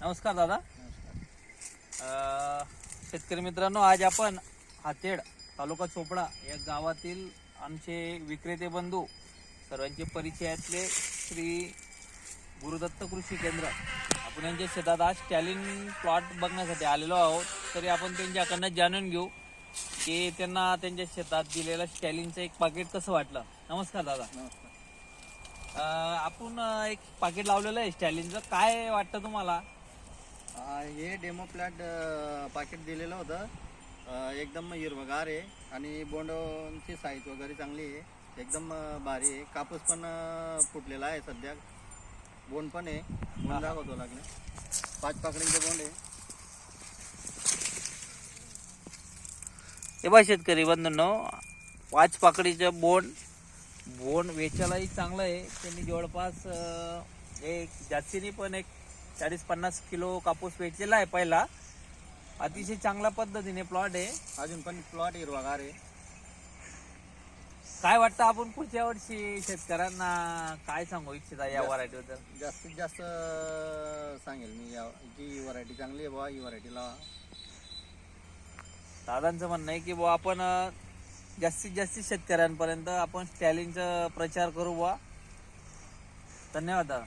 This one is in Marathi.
नमस्कार दादा. अ, शेतकरी मित्रांनो आज आपण हातेड तालुका चोपडा या गावातील आमचे विक्रेते बंधू सर्वांचे परिचयातले श्री गुरुदत्त कृषी केंद्र. आपण यांच्या शेतात आज स्टॅलिन प्लॉट बघण्यासाठी आलेलो आहोत. तरी आपण त्यांच्याकडनं जाणून घेऊ की त्यांना त्यांच्या शेतात दिलेलं स्टॅलिनचं एक पाकिट कसं वाटलं. नमस्कार दादा. अ, आपण अ, एक पाकिट लावलेलं आहे स्टॅलिनचं काय वाटतं तुम्हाला? हे डेमो प्लॅट पाकिट दिलेलं होतं. एकदम हिरवगार आहे आणि बोंडची साईज वगैरे चांगली आहे. एकदम भारी आहे. कापूस पण फुटलेला आहे सध्या. बोंड पण आहे. बोंड दाखवतो लागले. पाच पाकड्यांचे बोंड आहे. हे बा शेतकरी बंधूंनो पाच पाकडीचं बोंड बोंड वेचायलाही चांगलं आहे. त्यांनी जवळपास एक जास्तीने पण एक चाळीस पन्नास किलो कापूस वेचलेला आहे पहिला. अतिशय चांगल्या पद्धतीने प्लॉट आहे. अजून पण प्लॉट हिरवागार आहे. काय वाटतं आपण पुढच्या वर्षी शेतकऱ्यांना काय सांगू इच्छिता या व्हरायटीबद्दल जास्तीत जास्त सांगेल मी या की ही व्हरायटी चांगली आहे बुवा ही व्हरायटी लावा. दादांचं म्हणणं आहे की बुवा आपण अं, जास्तीत जास्त शेतकऱ्यांपर्यंत आपण स्टॅलिनचा प्रचार करू बुवा. धन्यवाद दादा.